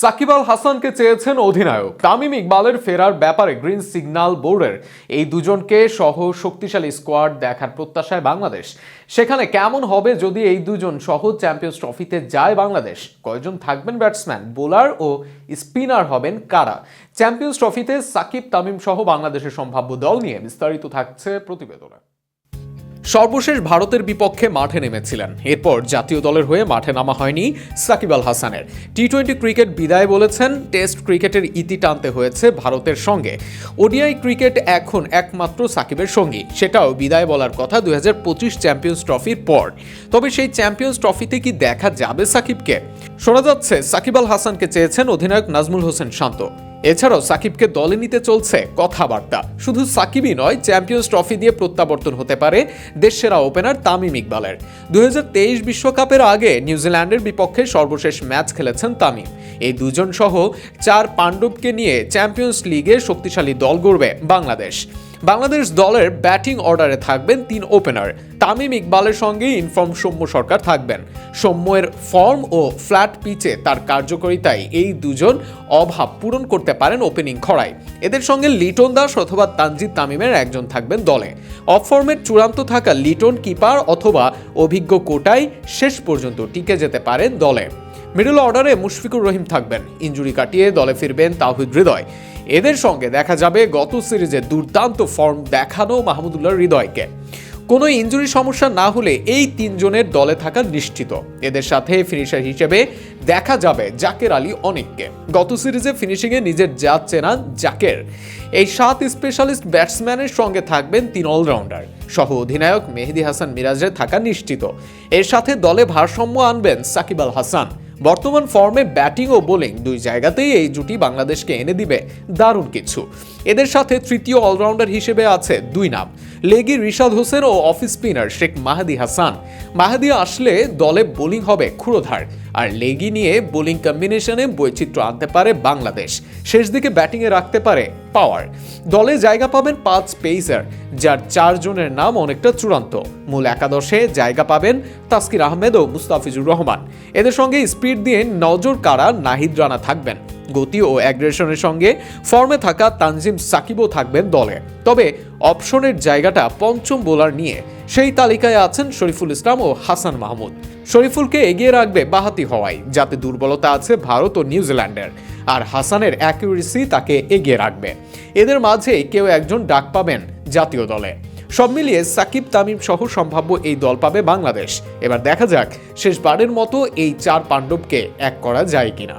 সাকিব আল হাসানকে চেয়েছেন অধিনায়ক। তামিম ইকবালের ফেরার ব্যাপারে গ্রিন সিগন্যাল বোর্ডের এই দুজনকে সহ শক্তিশালী স্কোয়াড দেখার প্রত্যাশায় বাংলাদেশ। সেখানে কেমন হবে যদি এই দুজন সহ চ্যাম্পিয়ন্স ট্রফিতে যায় বাংলাদেশ? কয়জন থাকবেন ব্যাটসম্যান, বোলার ও স্পিনার হবেন কারা? চ্যাম্পিয়ন্স ট্রফিতে সাকিব, তামিম সহ বাংলাদেশের সম্ভাব্য দল নিয়ে বিস্তারিত থাকছে প্রতিবেদনে। সর্বশেষ ভারতের বিপক্ষে মাঠে নেমেছিলেন। এরপর জাতীয় দলের হয়ে মাঠে নামা হয়নি সাকিব আল হাসানের। টি টোয়েন্টি ক্রিকেট বিদায় বলেছেন, টেস্ট ক্রিকেটের ইতি টানতে হয়েছে ভারতের সঙ্গে। ওডিআই ক্রিকেট এখন একমাত্র সাকিবের সঙ্গী। সেটাও বিদায় বলার কথা দুই হাজার পঁচিশ চ্যাম্পিয়ন্স ট্রফির পর। তবে সেই চ্যাম্পিয়ন্স ট্রফিতে কি দেখা যাবে সাকিবকে? শোনা যাচ্ছে, সাকিব আল হাসানকে চেয়েছেন অধিনায়ক নাজমুল হোসেন শান্ত। এছাড়াও সাকিবকে দলে নিতে চলছে কথাবার্তা। শুধু সাকিবই নয়, চ্যাম্পিয়ন্স ট্রফি দিয়ে প্রত্যাবর্তন হতে পারে দেশসেরা ওপেনার তামিম ইকবালের। দুই বিশ্বকাপের আগে নিউজিল্যান্ডের বিপক্ষে সর্বশেষ ম্যাচ খেলেছেন তামিম। এই দুজন সহ চার পাণ্ডবকে নিয়ে চ্যাম্পিয়ন্স লিগে শক্তিশালী দল গড়বে বাংলাদেশ। বাংলাদেশ দলের ব্যাটিং অর্ডারে থাকবেন তিন ওপেনার। তামিম ইকবালের সঙ্গে ইনফর্ম সৌম্য সরকার থাকবেন। সৌম্যের ফর্ম ও ফ্ল্যাট পিচে তার কার্যকারিতায় এই দুজন অভাব পূরণ করতে পারেন ওপেনিং খড়ায়। এদের সঙ্গে লিটন দাস অথবা তানজিদ তামিমের একজন থাকবেন দলে। অফ ফর্মের চূড়ান্ত থাকা লিটন কিপার অথবা অভিজ্ঞ কোটাই শেষ পর্যন্ত টিকে যেতে পারেন দলে। মিডল অর্ডারে মুশফিকুর রহিম থাকবেন। ইঞ্জুরি কাটিয়ে দলে ফিরবেন তাহিদ হৃদয়। এদের সঙ্গে দেখা যাবে গত সিরিজে দুর্দান্ত ফর্ম দেখানো মাহমুদুল্লাহ হৃদয়কে। কোনো ইঞ্জুরি সমস্যা না হলে এই তিনজনের দলে থাকা নিশ্চিত। এদের সাথে ফিনিশার হিসেবে দেখা যাবে জাকের আলী অনেককে। গত সিরিজে ফিনিশিংয়ে নিজের জাত চেনা জাকের। এই সাত স্পেশালিস্ট ব্যাটসম্যানের সঙ্গে থাকবেন তিন অলরাউন্ডার। সহ অধিনায়ক মেহেদি হাসান মিরাজের থাকা নিশ্চিত। এর সাথে দলে ভারসাম্য আনবেন সাকিব আল হাসান। বর্তমান ফর্মে ব্যাটিং ও বোলিং দুই জায়গাতেই এই জুটি বাংলাদেশকে এনে দিবে দারুণ কিছু। এদের সাথে তৃতীয় অলরাউন্ডার হিসেবে আছে দুই নাম, লেগি রিশাদ হোসেন ও অফ স্পিনার শেখ মাহাদি হাসান। মাহাদি আসলে দলে বোলিং হবে ক্ষুরোধার, আর লেগি নিয়ে বোলিং কম্বিনেশনে বৈচিত্র্য আনতে পারে বাংলাদেশ। শেষ দিকে ব্যাটিংয়ে রাখতে পারে পাওয়ার। দলে জায়গা পাবেন পাঁচ পেসার যার চারজনের নাম অনেকটা চূড়ান্ত। মূল একাদশে জায়গা পাবেন তাসকির আহমেদ ও মুস্তাফিজুর রহমান। এদের সঙ্গে স্পিড দিয়ে নজর কাড়া নাহিদ রানা থাকবেন। গতি ও অ্যাগ্রেশনের সঙ্গে ফর্মে থাকা তানজিম সাকিবও থাকবেন দলে। তবে অপশনের জায়গাটা পঞ্চম বোলার নিয়ে সেই তালিকায় আছেন শরীফুল ইসলাম ও হাসান মাহমুদ। শরীফুলকে এগিয়ে রাখবে বাহাতি হওয়ায়, যাতে দুর্বলতা আছে ভারত ও নিউজিল্যান্ডের। আর হাসানের অ্যাকিউরেসি তাকে এগিয়ে রাখবে। এদের মাঝে কেউ একজন ডাক পাবেন জাতীয় দলে। সব মিলিয়ে সাকিব তামিম সহ সম্ভাব্য এই দল পাবে বাংলাদেশ। এবার দেখা যাক, শেষবারের মতো এই চার পাণ্ডবকে এক করা যায় কিনা।